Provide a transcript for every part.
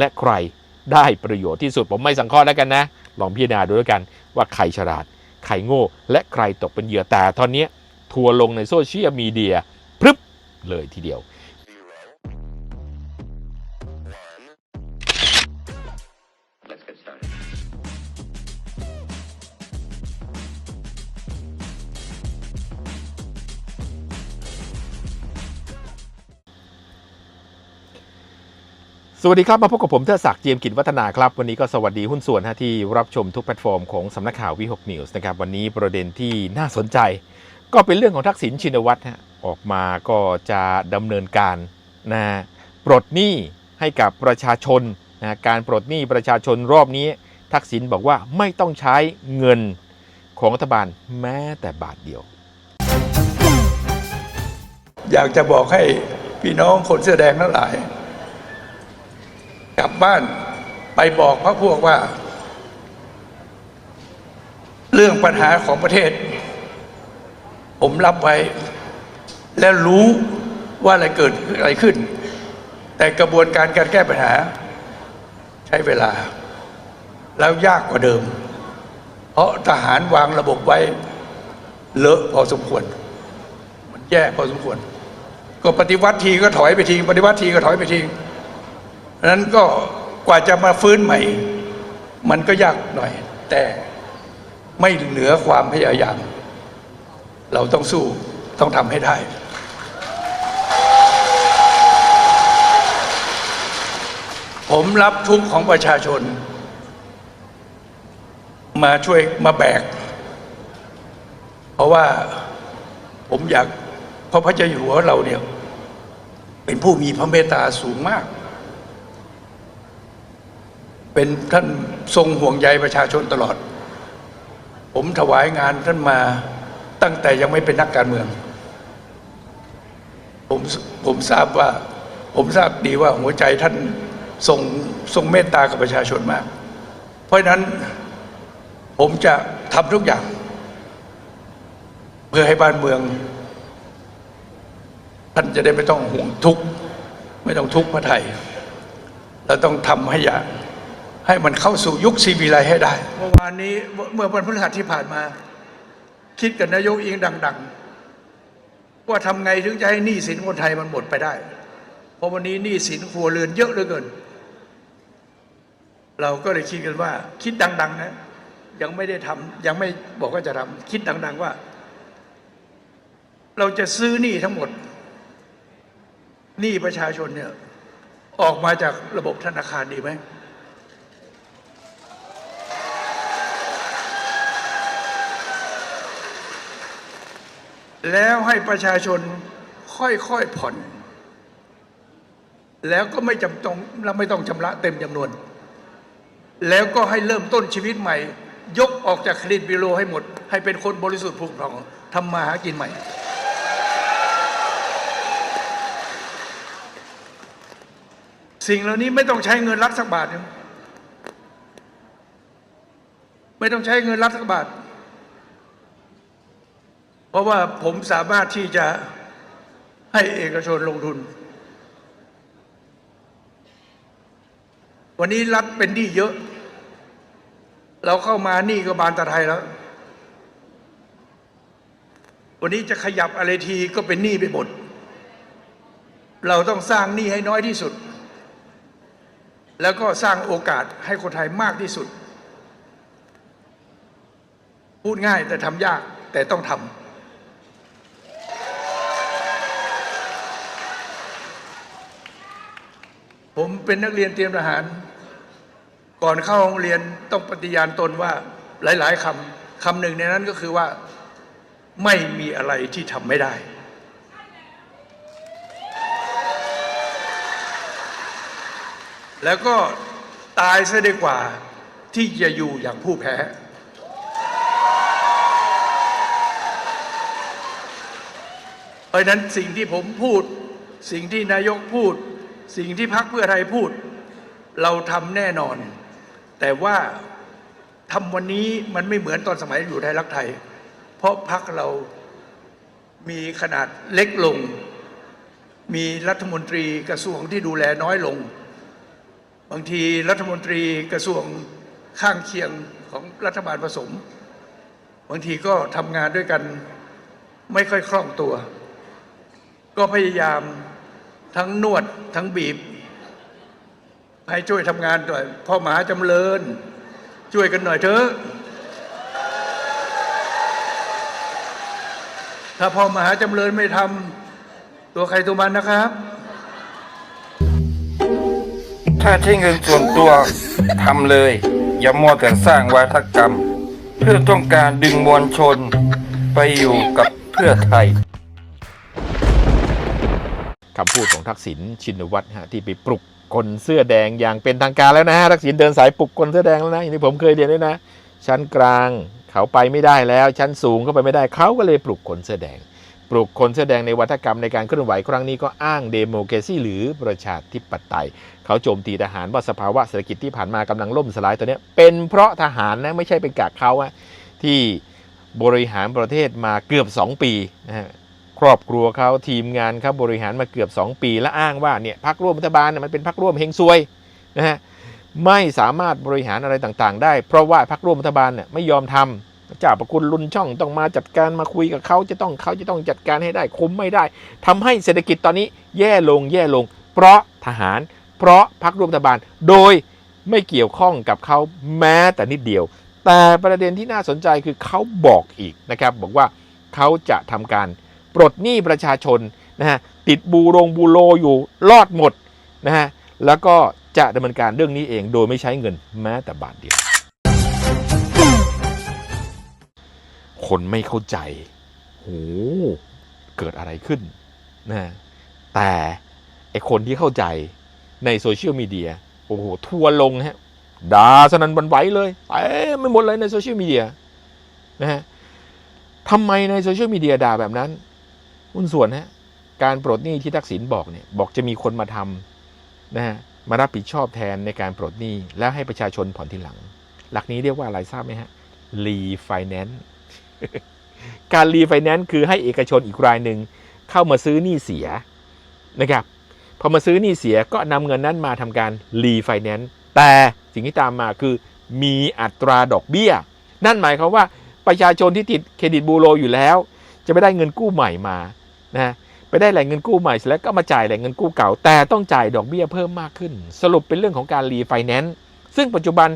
และใครได้ประโยชน์ที่สุดผมไม่สังเคราะห์แล้วกันนะ ลองพิจารณาดูแล้วกันว่าใครฉลาด ใครโง่ และใครตกเป็นเหยื่อแต่ตอนนี้ทัวร์ลงในโซเชียลมีเดียพรึบเลยทีเดียว สวัสดีครับ มาพบกับผมเทอศักดิ์เจียมกิจวัฒนาครับ วันนี้ก็สวัสดีหุ้นส่วนที่รับชมทุกแพลตฟอร์มของสำนักข่าววิหกนิวส์นะครับ วันนี้ประเด็นที่น่าสนใจ ก็เป็นเรื่องของทักษิณชินวัตรฮะออกมาก็จะดำเนินการนะปลดหนี้ให้กับประชาชนนะการปลดหนี้ประชาชนรอบนี้ ทักษิณบอกว่าไม่ต้องใช้เงินของรัฐบาลแม้แต่บาทเดียว อยากจะบอกให้พี่น้องคนเสื้อแดงทั้งหลาย กลับบ้านไปบอกพระพวกว่า เรื่องปัญหาของประเทศ ผมรับไว้ และรู้ว่าอะไรเกิดอะไรขึ้น แต่กระบวนการการแก้ปัญหา ใช้เวลา แล้วยากกว่าเดิม เพราะทหารวางระบบไว้ เลอะพอสมควร มันแย่พอสมควร ก็ปฏิวัติทีก็ถอยไปทีปฏิวัติทีก็ถอยไปที นั้นก็กว่าจะมาฟื้นใหม่ มันก็ยากหน่อย แต่ไม่เหนือความพยายาม เราต้องสู้ต้องทำให้ได้ ผมรับทุกข์ของประชาชน มาช่วยมาแบก เพราะว่าผมอยากพระพระเจ้าอยู่หัวเราเนี่ย เป็นผู้มีพระเมตตาสูงมาก เป็นท่านทรงห่วงใยประชาชนตลอด ผมถวายงานท่านมาตั้งแต่ยังไม่เป็นนักการเมือง ผมผมทราบว่า ผมทราบดีว่าหัวใจท่านทรงทรงเมตตากับประชาชนมาก เพราะนั้นผมจะทำทุกอย่าง เพื่อให้บ้านเมือง ท่านจะได้ไม่ต้องห่วงทุกข์ ไม่ต้องทุกข์พระไทย เราต้องทำให้อย่าง ให้มันเข้าสู่ยุคซีวีไลให้ได้เมื่อวานนี้เมื่อวันพฤหัสที่ผ่านมา คิดกับนายกเองดัง ๆ ว่าทำไงถึงจะให้หนี้สินคนไทยมันหมดไปได้ เพราะวันนี้หนี้สินครัวเรือนเยอะเหลือเกิน เราก็เลยคิดกันว่า คิดดัง ๆ นะ ยังไม่ได้ทำยังไม่บอกว่าจะทำคิดดัง ๆ ว่า เราจะซื้อหนี้ทั้งหมดหนี้ประชาชนเนี่ยออกมาจากระบบธนาคารดีไหม แล้วให้ประชาชนค่อยๆผ่อน แล้วก็ไม่จำต้องเราไม่ต้องชำระเต็มจำนวน แล้วก็ให้เริ่มต้นชีวิตใหม่ ยกออกจากเครดิตบิโลให้หมด ให้เป็นคนบริสุทธิ์ผุดผ่องทำมาหากินใหม่ สิ่งเหล่านี้ไม่ต้องใช้เงินรัฐสักบาท ไม่ต้องใช้เงินรัฐสักบาท เพราะว่าผมสามารถที่จะให้เอกชนลงทุน วันนี้รัฐเป็นหนี้เยอะ เราเข้ามาหนี้ก็บานตะไทยแล้ว วันนี้จะขยับอะไรทีก็เป็นหนี้ไปหมด เราต้องสร้างหนี้ให้น้อยที่สุด แล้วก็สร้างโอกาสให้คนไทยมากที่สุด พูดง่ายแต่ทำยากแต่ต้องทำ เป็นนักเรียนเตรียมทหาร ก่อนเข้าโรงเรียนต้องปฏิญาณตนว่าหลาย ๆคำคำหนึ่งในนั้นก็คือว่าไม่มีอะไรที่ทำไม่ได้ แล้วก็ตายซะดีกว่าที่จะอยู่อย่างผู้แพ้ เพราะฉะนั้นสิ่งที่ผมพูด สิ่งที่นายกพูด สิ่งที่พรรคเพื่อไทยพูด เราทำแน่นอน แต่ว่าทำวันนี้มันไม่เหมือนตอนสมัยอยู่ไทยรักไทย เพราะพรรคเรามีขนาดเล็กลง มีรัฐมนตรีกระทรวงที่ดูแลน้อยลง บางทีรัฐมนตรีกระทรวงข้างเคียงของรัฐบาลผสม บางทีก็ทำงานด้วยกันไม่ค่อยคล่องตัว ก็พยายาม ทั้งนวดทั้งบีบ ให้ช่วยทำงานหน่อยพ่อหมาจำเริญ ช่วยกันหน่อยเถอะ ถ้าพ่อมหาจำเริญไม่ทำตัวใครตัวมันนะครับ ถ้าใช้เงินส่วนตัวทำเลย อย่ามัวแต่สร้างวาทกรรม เพื่อต้องการดึงมวลชนไปอยู่กับเพื่อไทย คำพูดของทักษิณชินวัตรฮะที่ไปปลุกคนเสื้อแดงอย่างเป็นทางการแล้วนะฮะทักษิณเดินสายปลุกคนเสื้อแดงแล้วนะอย่างที่ผมเคยเรียนด้วยนะ ชั้นกลางเขาไปไม่ได้แล้ว ชั้นสูงก็ไปไม่ได้เขาก็เลยปลุกคนเสื้อแดง ปลุกคนเสื้อแดงในวัฒกรรมในการเคลื่อนไหวครั้งนี้ก็อ้างเดโมแครซีหรือประชาธิปไตย เขาโจมตีทหารว่าสภาวะเศรษฐกิจที่ผ่านมากำลังล่มสลายตัวเนี้ยเป็นเพราะทหารนะไม่ใช่เป็นกากเขาอะที่บริหารประเทศมาเกือบ 2 ปีนะฮะ ครอบครัวเขาทีมงานเขาบริหารมาเกือบ 2 ปี และอ้างว่าเนี่ยพักร่วมรัฐบาลเนี่ยมันเป็นพักร่วมเฮงซวยนะฮะไม่สามารถบริหารอะไรต่างๆ ได้ เพราะว่าพักร่วมรัฐบาลเนี่ยไม่ยอมทำเจ้าประคุณลุนช่องต้องมาจัดการมาคุยกับเขาจะต้องเขาจะต้องจัดการให้ได้คุมไม่ได้ทำให้เศรษฐกิจตอนนี้แย่ลงแย่ลง เพราะทหาร เพราะพักร่วมรัฐบาล โดยไม่เกี่ยวข้องกับเขาแม้แต่นิดเดียว แต่ประเด็นที่น่าสนใจคือเขาบอกอีกนะครับบอกว่าเขาจะทำการ ปลดหนี้ประชาชนนะฮะติดบูโรงบูโรอยู่รอดหมดนะฮะแล้วก็จะดำเนินการเรื่องนี้เองโดยไม่ใช้เงินแม้แต่บาทเดียว คนไม่เข้าใจโหเกิดอะไรขึ้นนะแต่ไอคนที่เข้าใจในโซเชียลมีเดียโอ้โห ทัวลงฮะด่าสนั่นหวันไหวเลยเต็มไม่หมดเลยในโซเชียลมีเดียนะฮะทำไมในโซเชียลมีเดียด่าแบบนั้น หุ้นส่วนฮะการปลดหนี้ที่ทักษิณบอกเนี่ยบอกจะมีคนมาทำนะฮะมารับผิดชอบแทนในการปลดหนี้ แล้วให้ประชาชนผ่อนทีหลัง หลักนี้เรียกว่าอะไรทราบไหมฮะรีไฟแนนซ์การรีไฟแนนซ์คือให้เอกชนอีกรายหนึ่งเข้ามาซื้อหนี้เสียนะครับพอมาซื้อหนี้เสียก็นำเงินนั้นมาทำการรีไฟแนนซ์แต่สิ่งที่ตามมาคือมีอัตราดอกเบี้ย นั่นหมายความว่าประชาชนที่ติดเครดิตบูโรอยู่แล้ว จะไม่ได้เงินกู้ใหม่มา นะไปได้แหล่งเงินกู้ใหม่เสร็จแล้วก็มาจ่ายแหล่งเงินกู้เก่า แต่ต้องจ่ายดอกเบี้ยเพิ่มมากขึ้น สรุปเป็นเรื่องของการรีไฟแนนซ์ซึ่งปัจจุบัน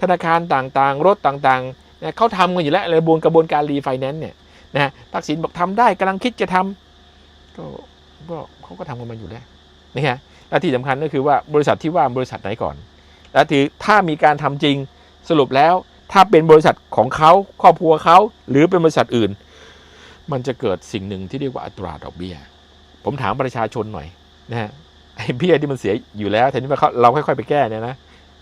ธนาคารต่างๆ รถต่างๆนะเขาทำกันอยู่แล้วระบวนกระบวนการรีไฟแนนซ์เนี่ยนะทักษิณบอกทำได้กำลังคิดจะทำก็ก็เขาก็ทำกันมาอยู่แล้วนะฮะและที่สำคัญก็คือว่าบริษัทที่ว่าบริษัทไหนก่อน และถือถ้ามีการทำจริงสรุปแล้วถ้าเป็นบริษัทของเขาครอบครัวเขาหรือเป็นบริษัทอื่น มันจะเกิดสิ่งหนึ่งที่เรียกว่าอัตราดอกเบี้ย ผมถามประชาชนหน่อยนะฮะไอ้เบี้ยที่มันเสียอยู่แล้วแทนที่ว่าเขาเราค่อยๆไปแก้เนี่ยนะ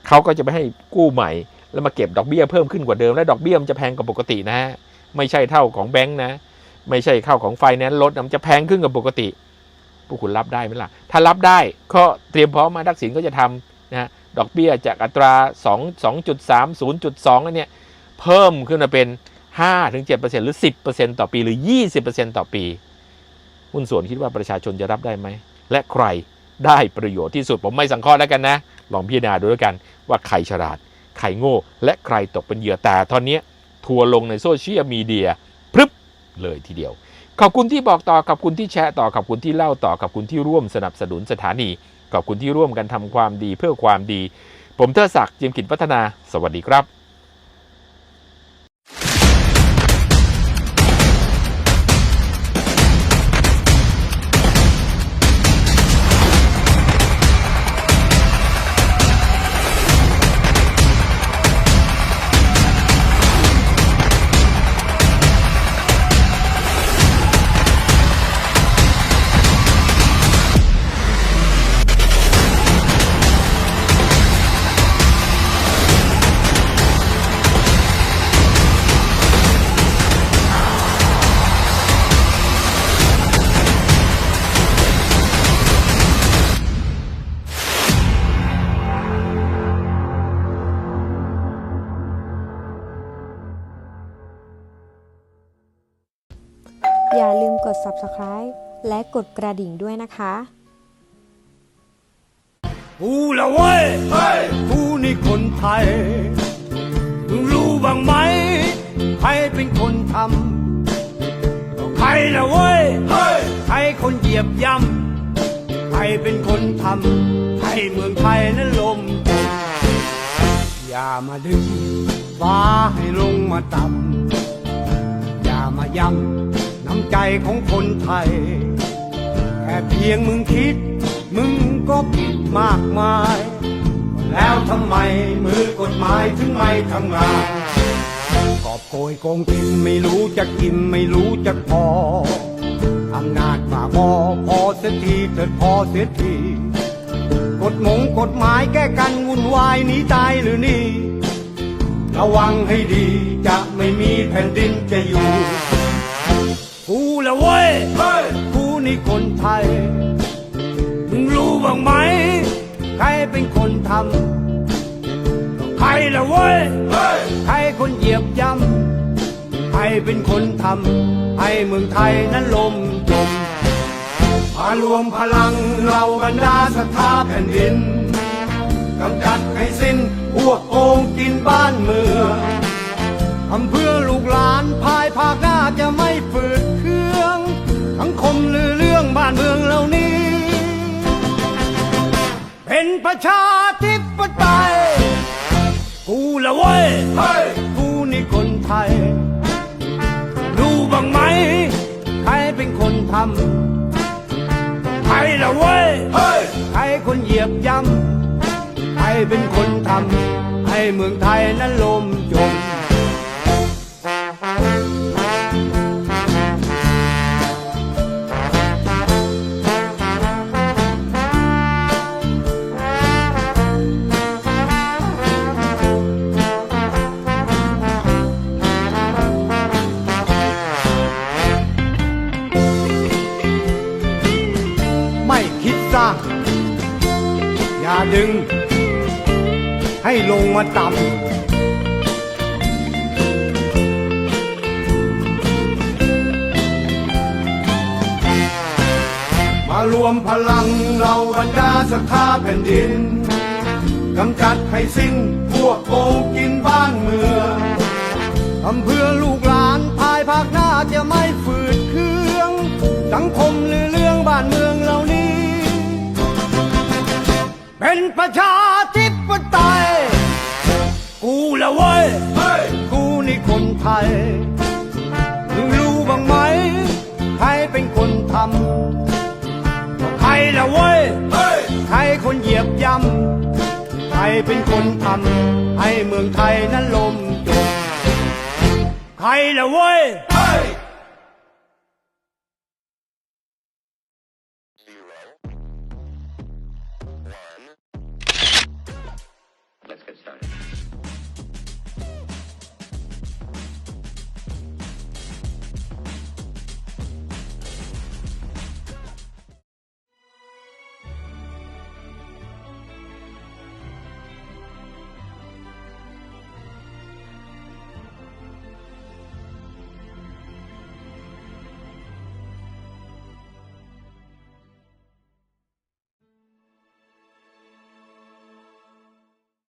เขาก็จะไปให้กู้ใหม่ แล้วมาเก็บดอกเบี้ยเพิ่มขึ้นกว่าเดิมและดอกเบี้ยมันจะแพงกว่าปกตินะฮะไม่ใช่เท่าของแบงค์นะ ไม่ใช่เข้าของไฟแนนซ์รถนะมันจะแพงขึ้นกว่าปกติพวกคุณรับได้ไหมล่ะ ถ้ารับได้ก็เตรียมพร้อมมาทักษิณก็จะทำนะฮะดอกเบี้ยจากอัตรา 2 2.3 0.2แล้วเนี่ยเพิ่มขึ้นมาเป็น 5-7%หรือ 10%ต่อปีหรือ 20%ต่อปี หุ้นส่วนคิดว่าประชาชนจะรับได้ไหม และใครได้ประโยชน์ที่สุด ผมไม่สังเคราะห์แล้วกันนะ ลองพิจารณาดูแล้วกันว่าใครฉลาด ใครโง่ และใครตกเป็นเหยื่อแต่ตอนนี้ทัวร์ลงในโซเชียลมีเดียพรึบเลยทีเดียว ขอบคุณที่บอกต่อขอบคุณที่แชร์ต่อขอบคุณที่เล่าต่อขอบคุณที่ร่วมสนับสนุนสถานีขอบคุณที่ร่วมกันทำความดีเพื่อความดี ผมเทอศักดิ์จียมกิจพัฒนา สวัสดีครับ ด subscribe และกดกระดิ่งด้วยนะคะกูละเว้ยกูนี่คนไทยมึงรู้บ้างไหม ใครเป็นคนทำใครละเว้ยใครคนเหยียบย่ำใครเป็นคนทำให้เมืองไทยนั้นลม อย่ามาดึงฟ้าให้ลงมาต่ำ ของคนไทย แค่เพียงมึงคิด มึงก็ผิดมากมาย แล้วทำไมมือกฎหมายถึงไม่ทำงานกอบโกยโกงกินไม่รู้จะกินไม่รู้จะพออำนาจมาพอพอเสียทีเถิดพอเสียทีกฎมงกฎหมายแก้กันวุ่นวายหนีตายหรือนี่ ระวังให้ดีจะไม่มีแผ่นดินจะอยู่ กูละเว้ยกูนี่คนไทย มึงรู้บ้างไหม ใครเป็นคนทำ ใครละเว้ย ใครคนเหยียบย่ำ ใครเป็นคนทำ ให้เมืองไทยนั้นลมจมมารวมพลังเราบรรดาศรัทธาแผ่นดินกำจัดให้สิ้นพวกโกงกินบ้านเมืองทำเพื่อลูกหลานภายภาคหน้าจะไม่ฝืด ป็นประชาธิปไตย กูละเว้ยกูนี่คนไทย รู้บ้างไหม ใครเป็นคนทำใครละเว้ยใครคนเหยียบย่ำใครเป็นคนทำให้เมืองไทยนั้นลมจมไม่ ให้ลงมาต่ำมารวมพลังเราบรรดาศรัทธาแผ่นดินกำจัดให้สิ้นพวกโกงกินบ้านเมืองทำเพื่อลูกหลานภายภาคหน้าจะไม่ฝืดเคือง สังคมหรือเรื่องบ้านเมืองเหล่านี้ เป็นประชาธิปไตย ละเว้ยกูนี่คนไทยมึงรู้บ้างไหม ใครเป็นคนทำใครละเว้ยใครคนเหยียบย่ำใครเป็นคนทำให้เมืองไทยนั้นลมจมใครละเว้ย